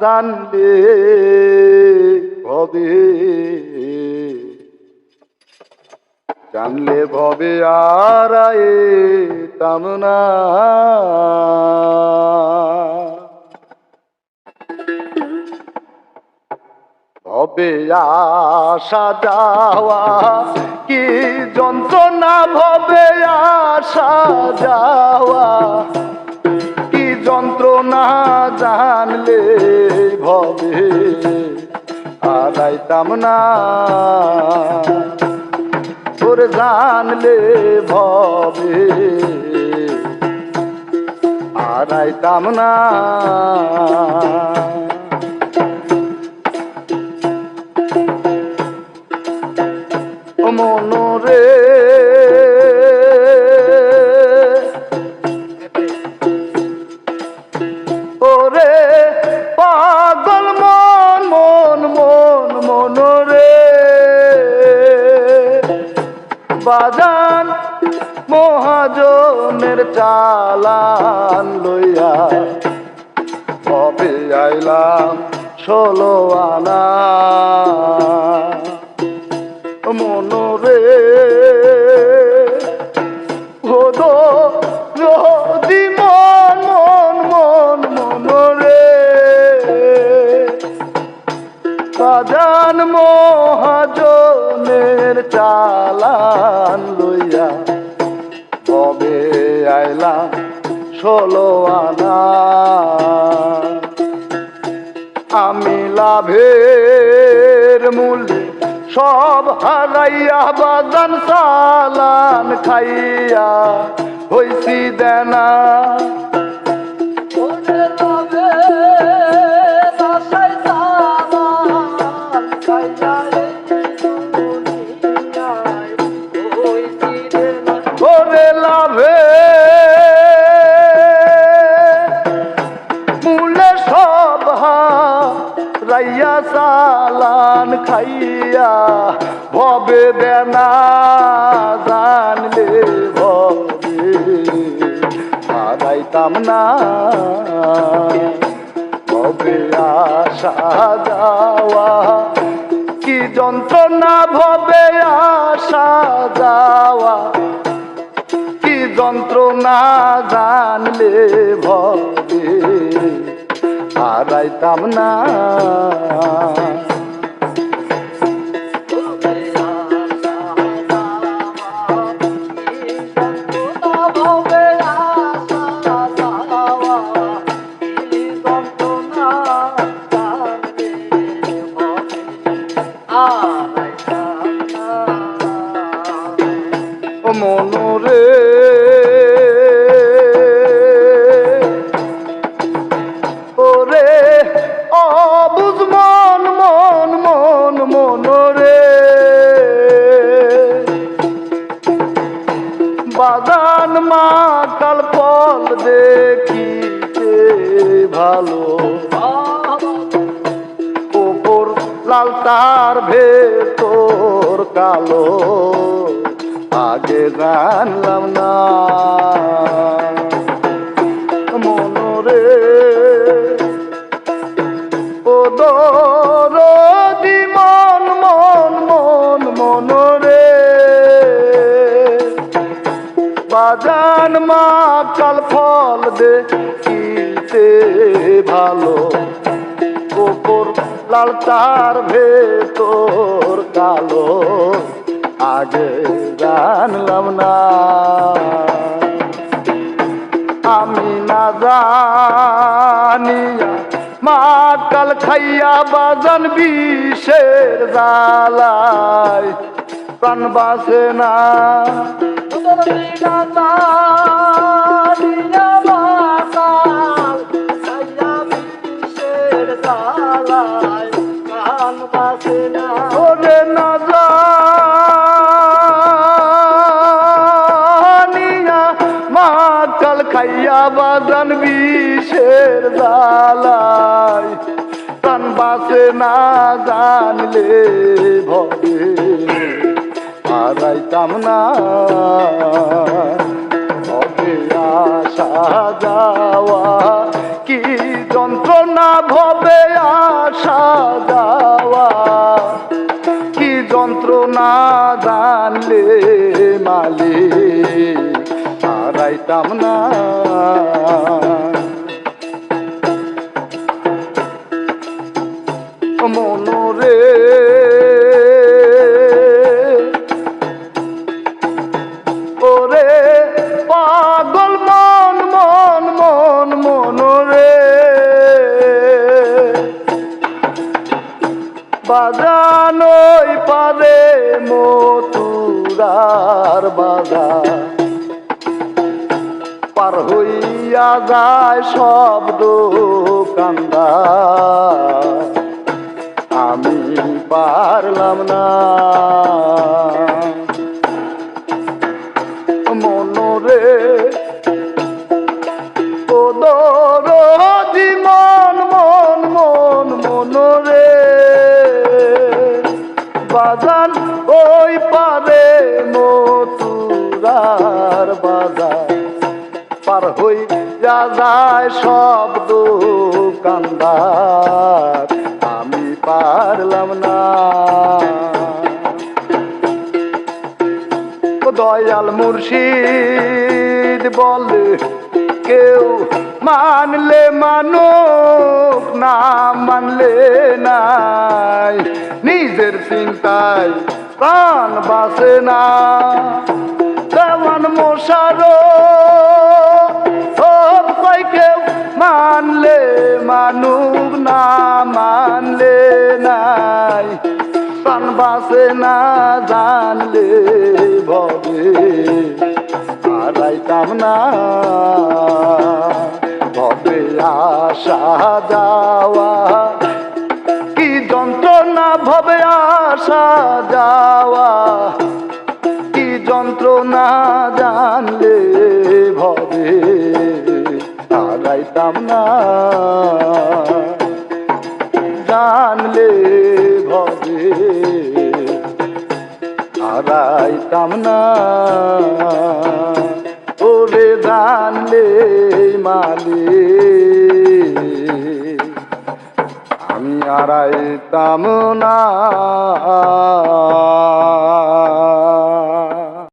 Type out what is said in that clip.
জানলে হবে। জানলে ভবে আর তামনা ভবে আসা যাওয়া কি যন্ত্রণা? ভবে আসা যাওয়া কি যন্ত্রণা? জানলে আদাইতাম না। তোর জানলে ভবে। আদাইতাম না। মনরে চালান লইয়া। কবে আইলাম ষোলো আনা। মনরে আইলাম ষোলো আনা। আমি লাভের মূল্যে সব হারাইয়া বাজান সালান খাইয়া হইছি দেনা। ওরে তবে খাইয়া ভবে দেনা জানলে ভবে। হারাইতাম না। ভবে আসা যাওয়া। কি যন্ত্রণা ভবে আসা যাওয়া। কি যন্ত্রণা জানলে ভবে। হারাইতাম না। মনরে ওরে, অবুজ মন মন মন মনরে বাদান মা, কাল ফল দেখিতে ভালো ওপর লাল তার ভেতর কালো আগে জানলাম না। মনরে ও দরদি মন মন মন, মনরে। বাজান মা, কাল ফল দে কিতে ভালো। ওপর লাল তার ভেতর কালো। আগে জানলাম না। আমি না জানিয়া মা কাল খাইয়া বাজান বিষের জালায় প্রাণ বাসে না। ওরে বাসে না জানলে ভবে হারাইতাম না। ভবে আসা যাওয়া। কি কি যন্ত্রণা ভবে আশা যাওয়া। কি যন্ত্রণা জানলে মালে হারাইতাম না। মনরে। ওরে পাগল মন মন মন, মনরে। বাজানোই পারে মতুরার বাজার। পার হইয়া যায় সব দোকানদার। আমি পারলাম না। মনরে ওদর জীবন মন মন বাজার। পার যায় সব দোকানদার। পারলাম না। দয়াল মুর্শিদ, বলে, কেউ মানলে মানুক না, মানলে নাই। নিজের চিন্তায় প্রাণ বাসে না। দেওয়ান মশারো সব কই কেউ মানলে মানুক না। প্রাণ বাসে না জানলে ভবে। হারাইতাম না। ভবে আসা যাওয়া। কি যন্ত্রণা, ভবে আশা যাওয়া। কি যন্ত্রণা জানলে ভবে। হারাইতাম না। জানলে হারাইতাম না। ওরে জানলে মালে আমি হারাইতাম না।